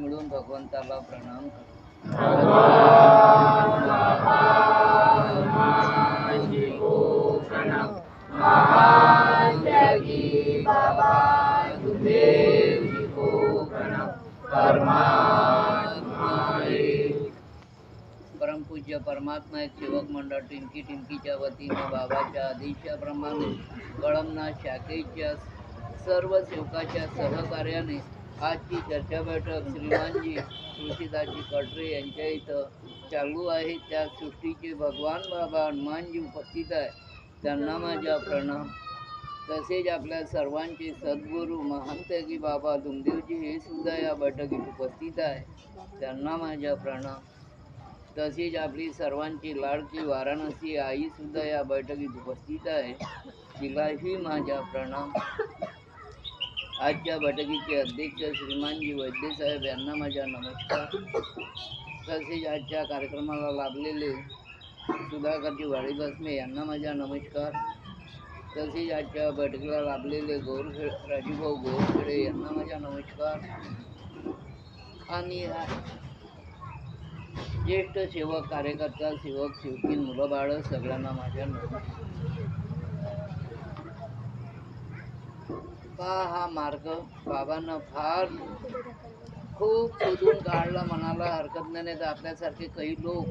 मिळून भगवंताला प्रणाम परमपूज्य परमात्मा एक सेवक मंडळ टिंकी टिंकीच्या वतीने बाबाच्या आदेशाप्रमाणे कळमनाथ शाखेच्या सर्व सेवकाच्या सहकार्याने आजची चर्चा बैठक श्रीमानजी तुळशीदासजी कटरे यांच्या इथं चालू आहे. त्या सृष्टीचे भगवान बाबा हनुमानजी उपस्थित आहे. त्यांना माझा प्रणाम. तसेच आपल्या सर्वांचे सद्गुरू महंतगी बाबा दुमदेवजी हे सुद्धा या बैठकीत उपस्थित आहे. त्यांना माझा प्रणाम. तसेच आपली सर्वांची लाडकी वाराणसी आईसुद्धा या बैठकीत उपस्थित आहे. तिलाही माझा प्रणाम. आजच्या बैठकीचे अध्यक्ष श्रीमानजी वैद्यसाहेब यांना माझा नमस्कार. तसेच आजच्या कार्यक्रमाला लाभलेले सुधाकरजी वाडी बसमे यांना माझा नमस्कार. तसेच आजच्या बैठकीला लाभलेले गोरखे राजूभाऊ गोरखेडे यांना माझा नमस्कार. आणि ज्येष्ठ सेवक कार्यकर्ता सेवक सेवकीन मुलं बाळ सगळ्यांना माझ्या नमस्कार. पहा हा मार्ग. बाबांना फार खूप शोधून काढला मनाला हरकत नाही नाही तर आपल्यासारखे काही लोक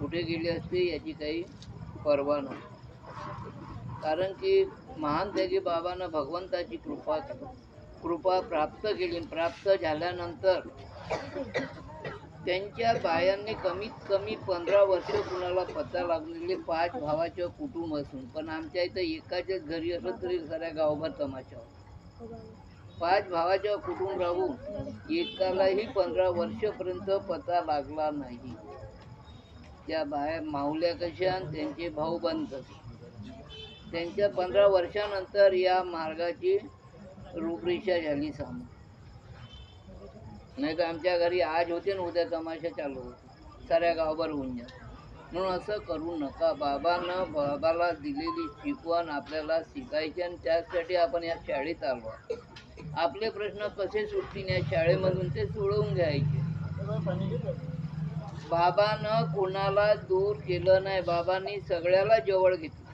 कुठे गेले असते याची काही पर्वा नाही. कारण की महान त्यागी बाबानं भगवंताची कृपा कृपा प्राप्त केली. प्राप्त झाल्यानंतर त्यांच्या बायांनी कमीत कमी पंधरा वर्ष कुणाला पत्ता लागलेले पाच भावाचं कुटुंब असून पण आमच्या इथं एकाच्याच घरी असलं तरी साऱ्या गावभर तमाशा होता. पाच भावाच्या कुटुंब राहून एकालाही पंधरा वर्षपर्यंत पत्ता लागला नाही. त्या बाहेर माऊल्या कशा आणि त्यांचे भाऊ बंद. त्यांच्या पंधरा वर्षानंतर या मार्गाची रूपरेषा झाली सामोर. नाही तर आमच्या घरी आज होते ना उद्या तमाशा चालू होते. साऱ्या गावभर होऊन जात. म्हणून असं करू नका. बाबानं बाबाला दिलेली शिकवण आपल्याला शिकायची आणि त्यासाठी आपण या शाळेत आलो आपले प्रश्न कसे सुटतील या शाळेमधून ते सोडवून घ्यायचे. बाबानं कोणाला दूर केलं नाही. बाबांनी सगळ्याला जवळ घेतलं.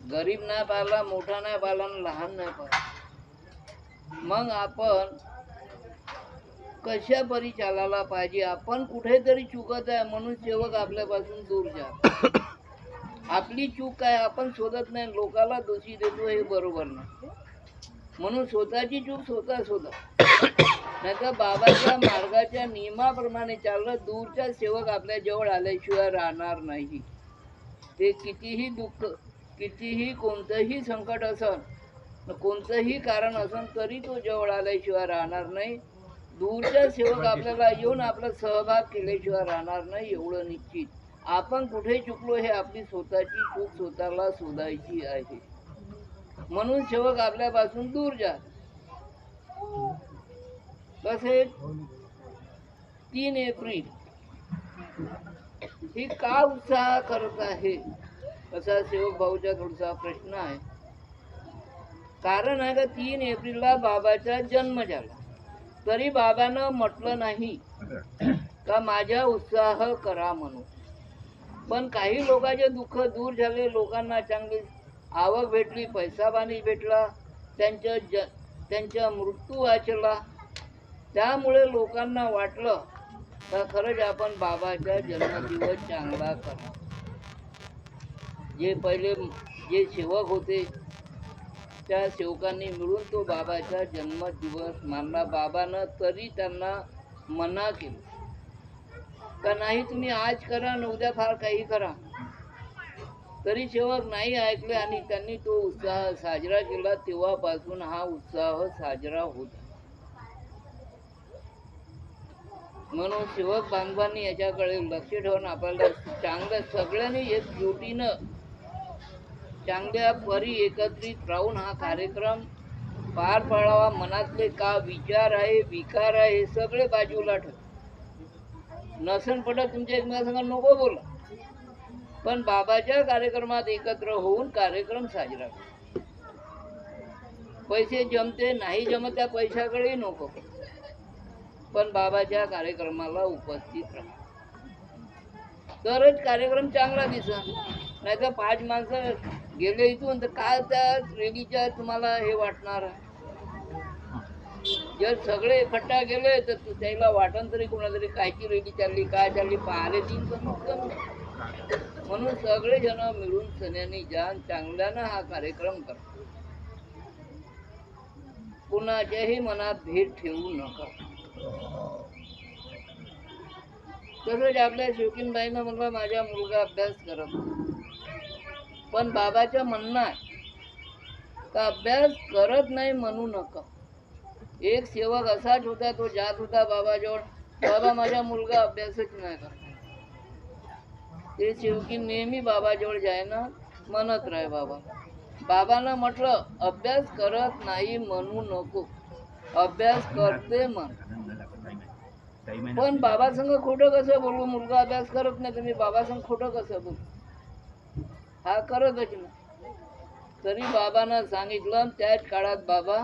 गरीब नाही पाहिला मोठा नाही पाहिला आणि लहान नाही पाहिला. मग आपण कशा परी चालायला पाहिजे? आपण कुठेतरी चुकत आहे म्हणून सेवक आपल्यापासून दूर जा. आपली चूक काय आपण शोधत नाही लोकाला दोषी देतो हे बरोबर नाही. म्हणून स्वतःची चूक स्वतः शोधा. नाहीतर बाबाच्या मार्गाच्या नियमाप्रमाणे चाललं दूरच्या सेवक आपल्या जवळ आल्याशिवाय राहणार नाही. ते कितीही दुःख कितीही कोणतंही संकट असन कोणतंही कारण असन तरी तो जवळ आल्याशिवाय राहणार नाही. दूरच्या सेवक आपल्याला येऊन आपला सहभाग केल्याशिवाय राहणार नाही एवढं निश्चित. आपण कुठे चुकलो हे आपली स्वतःची चूक स्वतःला शोधायची आहे. म्हणून सेवक आपल्यापासून दूर जा. तसेच तीन एप्रिल. ही का उत्साह करत आहे? असा सेवक भाऊचा थोडासा प्रश्न आहे. कारण आहे का तीन एप्रिलला बाबाचा जन्म झाला. तरी बाबानं म्हटलं नाही. का माझा उत्साह करा म्हणून. पण काही लोकांचे दुःख दूर झाले. लोकांना चांगली आवक भेटली. पैसा पाणी भेटला. त्यांच्या ज त्यांचा मृत्यू वाचला. त्यामुळे लोकांना वाटलं का खरंच आपण बाबाचा जन्मदिवस चांगला करा. जे पहिले जे सेवक होते त्या सेवकांनी मिळून तो बाबाचा जन्मदिवस मानला. बाबानं तरी त्यांना मना केलं. का नाही तुम्ही आज करा आणि उद्या फार काही करा. तरी सेवक नाही ऐकले आणि त्यांनी तो उत्साह साजरा केला. तेव्हापासून हा उत्साह साजरा होता म्हणून सेवक बांधवांनी याच्याकडे लक्ष ठेवून आपल्याला चांगलं सगळ्यांनी एकजुटीनं चांगल्या परी एकत्रित राहून हा कार्यक्रम पार पाडावा मनातले का विचार आहे विकार आहे हे सगळे बाजूला ठेव. नसन पडत तुमच्या एकमेकांसंग नको बोला. पण बाबाच्या कार्यक्रमात एकत्र होऊन कार्यक्रम साजरा करा. पैसे जमते नाही जमत त्या पैशाकडे नको. पण बाबाच्या कार्यक्रमाला उपस्थित राहा. तरच कार्यक्रम चांगला दिसन नाही तर पाच माणसं गेले इथून तर काय त्या रेडीच्या तुम्हाला हे वाटणार. आहे जर सगळे इकट्ठा गेले तर तू त्याला वाटण तरी कोणातरी कायची रेडी चालली काय चालली पाहिले तीन कमीत कमी म्हणून सगळे जण मिळून सन्यानी जान चांगल्यानं हा कार्यक्रम करतो. कुणाच्याही मनात भेद ठेवू नका. तसंच आपल्या शौकीनबाईनं म्हणलं माझा मुलगा अभ्यास करत पण बाबाच्या म्हणणं आहे का अभ्यास करत नाही म्हणू नका. एक सेवक असाच होता तो जात होता बाबाजवळ. बाबा माझा मुलगा अभ्यासच नाही करत. ते शेवकी नेहमी बाबाजवळ जायना म्हणत राहे बाबा. बाबानं म्हटलं अभ्यास करत नाही म्हणू नको. अभ्यास करते म्हण. पण बाबा संग खोटं कसं बोलू? मुलगा अभ्यास करत नाही तुम्ही बाबा संग खोटं कसं बोलू? हा करतच नाही तरी बाबानं सांगितलं त्याच काळात बाबा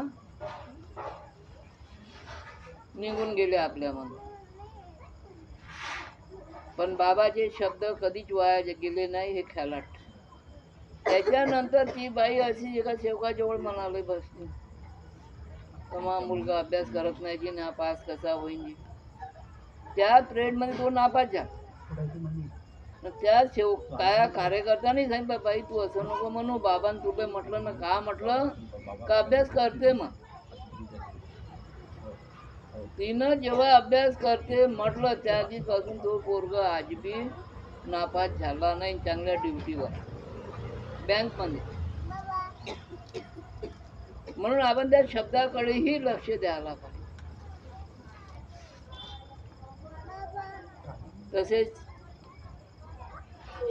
निघून गेले आपल्यामधून. पण बाबाचे शब्द कधीच वाया गेले नाही हे ख्यालात. त्याच्यानंतर ती बाई अशी एका सेवकाजवळ म्हणाले बसली तुम्हा मुलगा अभ्यास करत नाही की नापास कसा होईन त्या ट्रेड तो नापास झाला. त्या शेव काय कार्यकर्त्यांनी सांगितलं बाई तू असं नको म्हणू बाबान तुपे म्हटलं ना का म्हटलं का अभ्यास करते मग तिनं जेव्हा अभ्यास करते म्हटलं त्या दिवसापासून तो पोरग आजबी नापास झाला नाही चांगल्या ड्युटीवर बँकमध्ये म्हणून आपण त्या शब्दाकडेही लक्ष द्यायला पाहिजे तसेच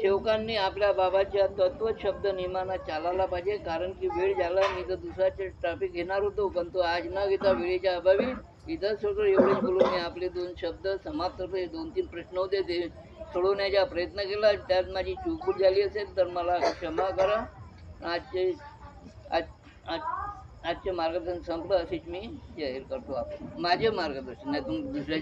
सेवकांनी आपल्या बाबाच्या तत्व शब्द नियमाना चालायला पाहिजे. कारण की वेळ झाला मी तर दुसऱ्याचे ट्रॅफिक घेणार होतो पण तो आज न घेता वेळेच्या अभावी इथं सोडून एवढेच बोलून मी आपले दोन शब्द समाप्त दोन तीन प्रश्न होते ते सोडवण्याचा प्रयत्न केला. त्यात माझी चूकूट झाली असेल तर मला क्षमा करा. आजचे आज आज आजचे मार्गदर्शन संपलं असेच मी जाहीर करतो. आपण माझे मार्गदर्शन नाही तुम्ही दुसऱ्याचे